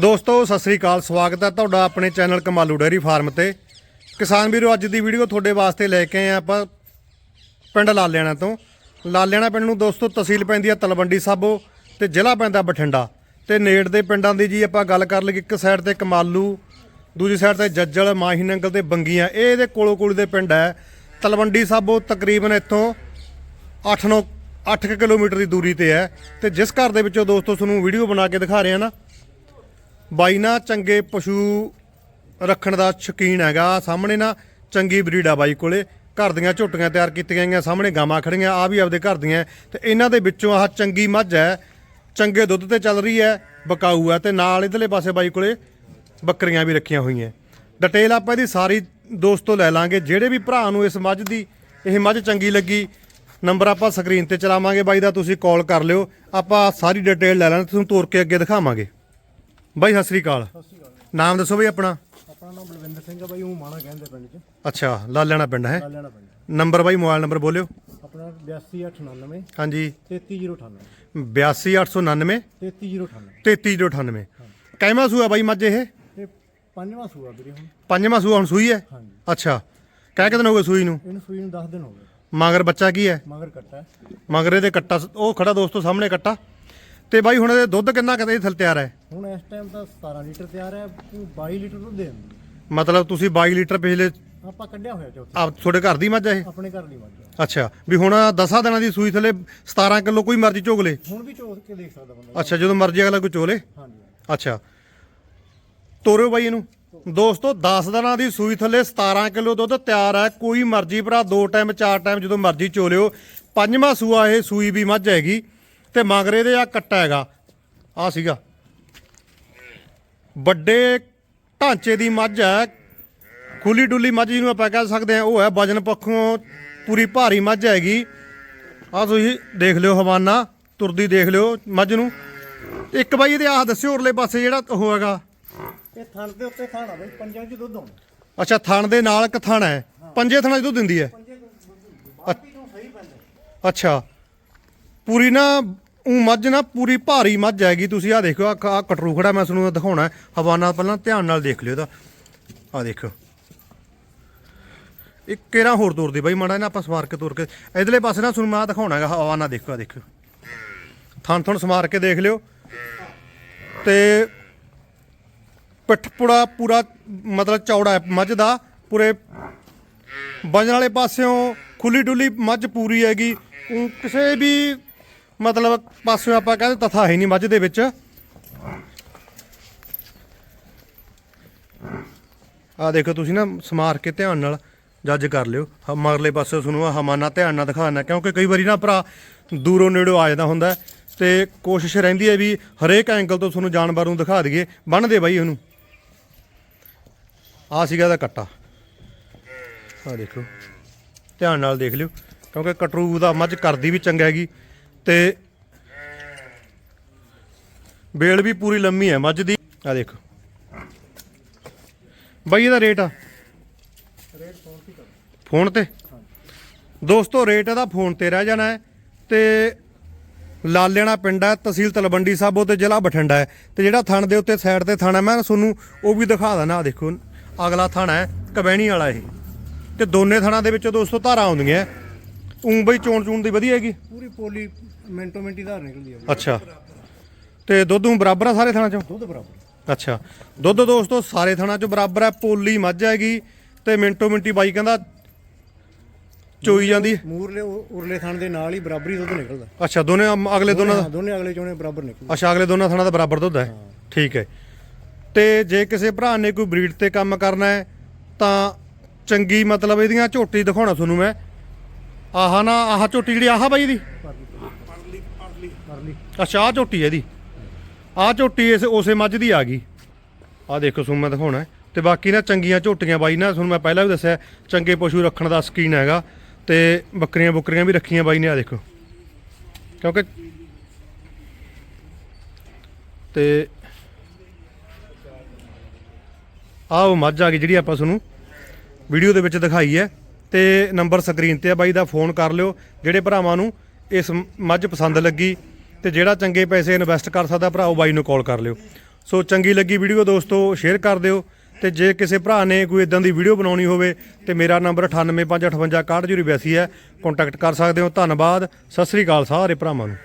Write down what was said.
ਦੋਸਤੋ, ਸਤਿ ਸ੍ਰੀ ਅਕਾਲ, ਸਵਾਗਤ ਹੈ ਤੁਹਾਡਾ ਆਪਣੇ ਚੈਨਲ ਕਮਾਲੂ ਡੈਰੀ ਫਾਰਮ ਤੇ। ਕਿਸਾਨ ਵੀਰੋ, ਅੱਜ ਦੀ ਵੀਡੀਓ ਤੁਹਾਡੇ ਵਾਸਤੇ ਲੈ ਕੇ ਆਏ ਹਾਂ ਆਪਾਂ ਪਿੰਡ ਲਾਲਿਆਣਾ ਤੋਂ। ਲਾਲਿਆਣਾ ਪਿੰਡ ਨੂੰ ਦੋਸਤੋ, ਤਹਿਸੀਲ ਪੈਂਦੀ ਹੈ ਤਲਵੰਡੀ ਸਾਬੋ ਤੇ ਜ਼ਿਲ੍ਹਾ ਪੈਂਦਾ ਬਠਿੰਡਾ। ਤੇ ਨੇੜ ਦੇ ਪਿੰਡਾਂ ਦੀ ਜੀ ਆਪਾਂ ਗੱਲ ਕਰ ਲਈਏ, ਇੱਕ ਸਾਈਡ ਤੇ ਕਮਾਲੂ, ਦੂਜੀ ਸਾਈਡ ਤੇ ਜੱਜਲ, ਮਾਹੀ ਨੰਗਲ ਤੇ ਬੰਗੀਆਂ। ਇਹ ਇਹਦੇ ਕੋਲੋਂ ਕੋਲ ਦੇ ਪਿੰਡ ਹੈ। ਤਲਵੰਡੀ ਸਾਬੋ ਤਕਰੀਬਨ ਇੱਥੋਂ 8-9 8 ਕਿਲੋਮੀਟਰ ਦੀ ਦੂਰੀ ਤੇ ਹੈ। ਤੇ ਜਿਸ ਘਰ ਦੇ ਵਿੱਚੋਂ ਦੋਸਤੋ, ਤੁਹਾਨੂੰ ਵੀਡੀਓ ਬਣਾ ਕੇ ਦਿਖਾ ਰਹੇ ਆ ਨਾ ਬਾਈ ਨਾ ਚੰਗੇ ਪਸ਼ੂ ਰੱਖਣ ਦਾ ਸ਼ੌਕੀਨ ਹੈਗਾ। ਸਾਹਮਣੇ ਨਾ ਚੰਗੀ ਬਰੀਡ ਆ ਬਾਈ ਕੋਲੇ। ਘਰ ਦੀਆਂ ਝੋਟੀਆਂ ਤਿਆਰ ਕੀਤੀਆਂ ਗਈਆਂ, ਸਾਹਮਣੇ ਗਾਵਾਂ ਖੜੀਆਂ ਆ ਵੀ ਆਪਦੇ ਘਰ ਦੀਆਂ। ਹੈ ਤੇ ਇਹਨਾਂ ਦੇ ਵਿੱਚੋਂ ਆਹ ਚੰਗੀ ਮੱਝ ਹੈ, ਚੰਗੇ ਦੁੱਧ ਤੇ ਚੱਲ ਰਹੀ ਹੈ, ਬਕਾਊ ਹੈ ਤੇ ਨਾਲ ਇਧਰਲੇ ਪਾਸੇ ਬਾਈ ਕੋਲੇ ਬੱਕਰੀਆਂ ਵੀ ਰੱਖੀਆਂ ਹੋਈਆਂ। ਡਿਟੇਲ ਆਪਾਂ ਇਹਦੀ ਸਾਰੀ ਦੋਸਤੋ ਲੈ ਲਾਂਗੇ। ਜਿਹੜੇ ਵੀ ਭਰਾ ਨੂੰ ਇਸ ਮੱਝ ਦੀ, ਇਹ ਮੱਝ ਚੰਗੀ ਲੱਗੀ, ਨੰਬਰ ਆਪਾਂ ਸਕਰੀਨ ਤੇ ਚਲਾਵਾਂਗੇ। ਬਾਈ ਦਾ ਤੁਸੀਂ ਕਾਲ ਕਰ ਲਿਓ। ਆਪਾਂ ਸਾਰੀ ਡਿਟੇਲ ਲੈ ਲਾਂਗੇ ਤੁਹਾਨੂੰ ਤੋਰ ਕੇ ਅੱਗੇ ਦਿਖਾਵਾਂਗੇ। ਬਾਈ ਸਤਿ ਸ੍ਰੀ ਅਕਾਲ। ਨਾਮ ਦੱਸੋ ਬਈ ਆਪਣਾ। ਆਪਣਾ ਨਾਮ ਬਲਵਿੰਦਰ ਸਿੰਘ ਹੈ ਬਾਈ ਉਹ ਮਾਣਾ ਕਹਿੰਦੇ ਪਿੰਡ 'ਚ। ਅੱਛਾ ਲਾਲਿਆਣਾ ਪਿੰਡ ਹੈ। ਕੱਲ ਲੈਣਾ ਪਿੰਡ। ਨੰਬਰ ਬਾਈ ਮੋਬਾਈਲ ਨੰਬਰ ਬੋਲਿਓ। ਆਪਣਾ 82899 ਹਾਂਜੀ। 33098 82899 33098 33098 ਕੈਮਾ ਸੂਆ ਬਾਈ ਮੱਝ ਇਹ? ਤੇ ਪੰਜਵਾਂ ਸੂਆ ਵੀਰੇ ਹੁਣ। ਪੰਜਵਾਂ ਸੂਆ ਹੁਣ ਸੂਈ ਹੈ? ਅੱਛਾ। ਕਹਿ ਕਿਦਨ ਹੋ ਗਏ ਸੂਈ ਨੂੰ? ਇਹਨੂੰ ਸੂਈ ਨੂੰ 10 ਦਿਨ ਹੋ ਗਏ। ਮਗਰ ਬੱਚਾ ਕੀ ਹੈ? ਮਗਰ ਕੱਟਾ। ਮਗਰੇ ਦੇ ਕੱਟਾ ਉਹ ਖੜਾ ਦੋਸਤੋ ਸਾਹਮਣੇ ਕੱਟਾ। ਤੇ ਬਾਈ ਹੁਣ ਇਹਦੇ ਦੁੱਧ ਕਿੰਨਾ ਕਦੇ ਥਲ ਤਿਆਰ ਹੈ? ਹੁਣ ਇਸ ਟਾਈਮ ਤਾਂ 17 ਲੀਟਰ ਤਿਆਰ ਹੈ ਉਹ 22 ਲੀਟਰ ਦੁੱਧ ਦੇ ਦਿੰਦੀ। ਮਤਲਬ ਤੁਸੀਂ 22 ਲੀਟਰ ਪਿਛਲੇ ਆਪਾਂ ਕੱਢਿਆ ਹੋਇਆ ਚੌਥੇ। ਆ ਤੁਹਾਡੇ ਘਰ ਦੀ ਮੱਝ ਹੈ ਇਹ? ਆਪਣੇ ਘਰ ਦੀ ਮੱਝ ਹੈ। ਅੱਛਾ ਵੀ ਹੁਣ 10 ਦਿਨਾਂ ਦੀ ਸੂਈ ਥਲੇ 17 ਕਿਲੋ ਕੋਈ ਮਰਜ਼ੀ ਚੋਗ ਲੇ? ਹੁਣ ਵੀ ਚੋਕ ਕੇ ਦੇਖ ਸਕਦਾ ਬੰਦਾ। ਅੱਛਾ ਜਦੋਂ ਮਰਜ਼ੀ ਅਗਲਾ ਕੋਈ ਚੋਲੇ? ਹਾਂਜੀ ਅੱਛਾ। ਤੋਰਿਓ ਬਾਈ ਇਹਨੂੰ। ਦੋਸਤੋ 10 ਦਿਨਾਂ ਦੀ ਸੂਈ ਥੱਲੇ 17 ਕਿਲੋ ਦੁੱਧ ਤਿਆਰ ਹੈ ਕੋਈ ਮਰਜ਼ੀ ਭਰਾ ਦੋ ਟਾਈਮ ਚਾਰ ਟਾਈਮ ਜਦੋਂ ਮਰਜ਼ੀ ਚੋਲਿਓ। ਪੰਜਵਾਂ ਸੂਆ ਇਹ ਸੂਈ ਵੀ ਮੱਝ ਹੈਗੀ ਤੇ ਮਗਰੇ ਦੇ ਆ ਕੱਟਾ ਹੈਗਾ। ਆ ਸੀਗਾ। ਵੱਡੇ ਢਾਂਚੇ ਦੀ ਮੱਝ ਹੈ। ਖੁੱਲੀ ਡੁੱਲੀ ਮੱਝ ਜਿਹਨੂੰ ਆਪਾਂ ਕਹਿ ਸਕਦੇ ਹਾਂ ਉਹ ਹੈ ਵਜਨ ਪੱਖੋਂ ਪੂਰੀ ਭਾਰੀ ਮੱਝ ਹੈਗੀ। ਆ ਤੁਸੀਂ ਦੇਖ ਲਿਓ ਹਵਾਨਾ ਤੁਰਦੀ ਦੇਖ ਲਿਓ ਮੱਝ ਨੂੰ। ਇੱਕ ਬਾਈ ਇਹਦੇ ਆਹ ਦੱਸਿਓ ਉਰਲੇ ਪਾਸੇ ਜਿਹੜਾ ਉਹ ਹੈਗਾ। ਇਹ ਥਣ ਦੇ ਉੱਤੇ ਥਣ ਆ ਬਈ ਪੰਜਾਂ 'ਚ ਦੁੱਧ ਆਉਂਦਾ। ਅੱਛਾ ਥਣ ਦੇ ਨਾਲ ਇੱਕ ਥਣ ਹੈ। ਪੰਜੇ ਥਣਾਂ 'ਚ ਦੁੱਧ ਦਿੰਦੀ ਹੈ। ਪੰਜੇ ਤੋਂ ਬਾਕੀ ਤੋਂ ਸਹੀ ਪੈਂਦਾ। ਅੱਛਾ। ਪੂਰੀ ਨਾ ਉਹ ਮੱਝ ਨਾ ਪੂਰੀ ਭਾਰੀ ਮੱਝ ਹੈਗੀ, ਤੁਸੀਂ ਆ ਦੇਖੋ ਆ ਕਟਰੂ ਖੜਾ, ਮੈਂ ਤੁਹਾਨੂੰ ਦਿਖਾਉਣਾ ਹਵਾਨਾ ਪਹਿਲਾਂ ਧਿਆਨ ਨਾਲ ਦੇਖ ਲਿਓ ਇਹਦਾ। ਆ ਦੇਖੋ ਇੱਕ ਕੇਰਾ ਹੋਰ ਤੋਰ ਦੇ ਬਾਈ, ਮਾੜਾ ਨਾ ਆਪਾਂ ਸਮਾਰ ਕੇ ਤੋਰ ਕੇ। ਇਧਰਲੇ ਪਾਸੇ ਨਾ ਤੁਹਾਨੂੰ ਮੈਂ ਆਹ ਦਿਖਾਉਣਾ ਹੈਗਾ ਹਵਾਨਾ ਦੇਖੋ ਆ ਦੇਖੋ ਥਣ ਥਣ ਸਮਾਰ ਕੇ ਦੇਖ ਲਿਓ। ਤੇ ਪਿੱਠਪੁੜਾ ਪੂਰਾ, ਮਤਲਬ ਚੌੜਾ ਹੈ, ਮੱਝ ਦਾ ਪੂਰੇ ਵਜਨ ਵਾਲੇ ਪਾਸਿਓਂ ਖੁੱਲੀ ਡੁੱਲੀ ਮੱਝ ਪੂਰੀ ਹੈਗੀ। ਊਂ ਕਿਸੇ ਵੀ ਮਤਲਬ ਪਾਸਿਓਂ ਆਪਾਂ ਕਹਿੰਦੇ ਤਥਾ ਹੈ ਨਹੀਂ ਮੱਝ ਦੇ ਵਿੱਚ। ਆ ਦੇਖੋ ਤੁਸੀਂ ਨਾ ਸਮਾਰ ਕੇ ਧਿਆਨ ਨਾਲ ਜੱਜ ਕਰ ਲਿਓ। ਹ- ਮਗਰਲੇ ਪਾਸੇ ਤੁਹਾਨੂੰ ਆ ਹਮਾਨਾ ਧਿਆਨ ਨਾਲ ਦਿਖਾਣਾ ਕਿਉਂਕਿ ਕਈ ਵਾਰੀ ਨਾ ਭਰਾ ਦੂਰੋਂ ਨੇੜੋਂ ਆ ਜਾਂਦਾ ਹੁੰਦਾ ਹੈ ਤੇ ਕੋਸ਼ਿਸ਼ ਰਹਿੰਦੀ ਹੈ ਵੀ ਹਰੇਕ ਐਂਗਲ ਤੋਂ ਤੁਹਾਨੂੰ ਜਾਨਵਰ ਨੂੰ ਦਿਖਾ ਦਈਏ, ਬੰਨ ਦੇ ਬਾਈ ਉਹਨੂੰ ਆ ਸੀਗਾ ਦਾ ਕੱਟਾ। ਆ ਦੇਖੋ, ਧਿਆਨ ਨਾਲ ਦੇਖ ਲਿਓ, ਕਿਉਂਕਿ ਕਟਰੂ ਦਾ ਮੱਝ ਕਰਦੀ ਵੀ ਚੰਗਾ ਹੈਗੀ। ਤੇ ਬੇਲ ਵੀ ਪੂਰੀ ਲੰਮੀ ਹੈ, ਮੱਝ ਦੀ। ਆ ਦੇਖੋ। ਬਾਈ, ਇਹਦਾ ਰੇਟ ਆ? ਰੇਟ ਫੋਨ ਸੀ ਫੋਨ ਤੇ? ਦੋਸਤੋ, ਰੇਟ ਇਹਦਾ ਫੋਨ ਤੇ ਰਹਿ ਜਾਣਾ ਹੈ ਤੇ ਲਾਲੇਣਾ ਪਿੰਡ ਹੈ, ਤਹਿਸੀਲ ਤਲਵੰਡੀ ਸਾਬੋ ਤੇ ਜ਼ਿਲ੍ਹਾ ਬਠਿੰਡਾ ਹੈ। ਤੇ ਜਿਹੜਾ ਥਣ ਦੇ ਉੱਤੇ ਸਾਈਡ ਤੇ ਥਾਣਾ ਹੈ ਮੈਂ ਤੁਹਾਨੂੰ ਉਹ ਵੀ ਦਿਖਾ ਦਣਾ ਦੇਖੋ। ਅਗਲਾ ਥਾਣਾ ਹੈ, ਕਬੈਣੀ ਵਾਲਾ ਇਹ। ਤੇ ਦੋਨੇ ਥਾਣਾ ਦੇ ਵਿੱਚੋਂ ਦੋਸਤੋ ਧਾਰਾ ਆਉਂਦੀਆਂ। ਉਂ ਬਈ ਚੋਣ ਚੂਣ ਦੀ ਵਧੀਆ ਹੈਗੀ? ਪੂਰੀ ਪੋਲੀ ਮਿੰਟੋ ਮਿੰਟੀ ਧਾਰ ਨਿਕਲਦੀ ਹੈ ਅੱਛਾ। ਤੇ ਦੁੱਧ ਨੂੰ ਬਰਾਬਰ ਆ ਸਾਰੇ ਥਣਾਂ ਚੋਂ? ਦੁੱਧ ਬਰਾਬਰ। ਅੱਛਾ। ਦੁੱਧ ਦੋਸਤੋ ਸਾਰੇ ਥਣਾਂ ਚੋਂ ਬਰਾਬਰ ਹੈ ਪੋਲੀ ਮੱਝ ਹੈਗੀ ਤੇ ਮਿੰਟੋ ਮਿੰਟੀ ਬਾਈ ਕਹਿੰਦਾ ਚੋਈ ਜਾਂਦੀ। ਮੂਰਲੇ ਉ- ਉਰਲੇ ਥਣ ਦੇ ਨਾਲ ਹੀ ਬਰਾਬਰੀ ਦੁੱਧ ਨਿਕਲਦਾ। ਅੱਛਾ ਦੋਨੇ ਅਮ- ਅਗਲੇ ਦੋਨਾਂ ਦਾ? ਹਾਂ, ਦੋਨੇ ਅਗਲੇ ਚੋਣੇ ਬਰਾਬਰ ਨਿਕਲਦੇ। ਅੱਛਾ ਅਗਲੇ ਦੋਨਾਂ ਥਣਾਂ ਦਾ ਬਰਾਬਰ ਦੁੱਧ ਹੈ। ਠੀਕ ਹੈ। ਤੇ ਜੇ ਕਿਸੇ ਭਰਾ ਨੇ ਕੋਈ ਬਰੀਡ ਤੇ ਕੰਮ ਕਰਨਾ ਹੈ ਤਾਂ ਚੰਗੀ ਮਤਲਬ ਇਹਦੀਆਂ ਝੋਟੀ ਦਿਖਾਉਣਾ ਤੁਹਾਨੂੰ ਮੈਂ। ਆਹ ਨਾ, ਆਹ ਝੋਟੀ ਜਿਹੜੀ, ਆਹ ਬਾਈ ਦੀ ਅੱਛਾ, ਆਹ ਝੋਟੀ ਹੈ ਇਹਦੀ। ਆਹ ਝੋਟੀ ਇਸ, ਉਸੇ ਮੱਝ ਦੀ ਆ ਗਈ। ਆਹ ਦੇਖੋ ਤੁਹਾਨੂੰ ਮੈਂ ਦਿਖਾਉਣਾ। ਹੈ। ਤੇ ਬਾਕੀ ਨਾ ਚੰਗੀਆਂ ਝੋਟੀਆਂ ਬਾਈ ਨਾ ਤੁਹਾਨੂੰ ਮੈਂ ਪਹਿਲਾਂ ਵੀ ਦੱਸਿਆ, ਚੰਗੇ ਪਸ਼ੂ ਰੱਖਣ ਦਾ ਸਕੀਨ ਹੈਗਾ। ਤੇ ਬੱਕਰੀਆਂ ਬੁੱਕਰੀਆਂ ਵੀ ਰੱਖੀਆਂ ਬਾਈ ਨੇ ਆ ਦੇਖੋ। ਕਿਉਂਕਿ ਤੇ ਆਹ ਉਹ ਮੱਝ ਆ ਗਈ ਜਿਹੜੀ ਆਪਾਂ ਤੁਹਾਨੂੰ ਵੀਡੀਓ ਦੇ ਵਿੱਚ ਦਿਖਾਈ ਹੈ। ਤੇ ਨੰਬਰ ਸਕਰੀਨ ਤੇ ਆ ਬਾਈ ਦਾ ਫੋਨ ਕਰ ਲਿਓ, ਜਿਹੜੇ ਭਰਾਵਾਂ ਨੂੰ ਇਸ ਮੱਝ ਪਸੰਦ ਲੱਗੀ ਤੇ ਜਿਹੜਾ ਚੰਗੇ ਪੈਸੇ ਇਨਵੈਸਟ ਕਰ ਸਕਦਾ ਭਰਾ, ਉਹ ਬਾਈ ਨੂੰ ਕਾਲ ਕਰ ਲਿਓ। ਸੋ ਚੰਗੀ ਲੱਗੀ ਵੀਡੀਓ ਦੋਸਤੋ ਸ਼ੇਅਰ ਕਰ ਦਿਓ ਤੇ ਜੇ ਕਿਸੇ ਭਰਾ ਨੇ ਕੋਈ ਇਦਾਂ ਦੀ ਵੀਡੀਓ ਬਣਾਉਣੀ ਹੋਵੇ ਤੇ ਮੇਰਾ ਨੰਬਰ 9855586082 ਹੈ ਕੰਟੈਕਟ ਕਰ ਸਕਦੇ ਹੋ। ਧੰਨਵਾਦ, ਸਤਿ ਸ੍ਰੀ ਅਕਾਲ ਸਾਰੇ ਭਰਾਵਾਂ ਨੂੰ।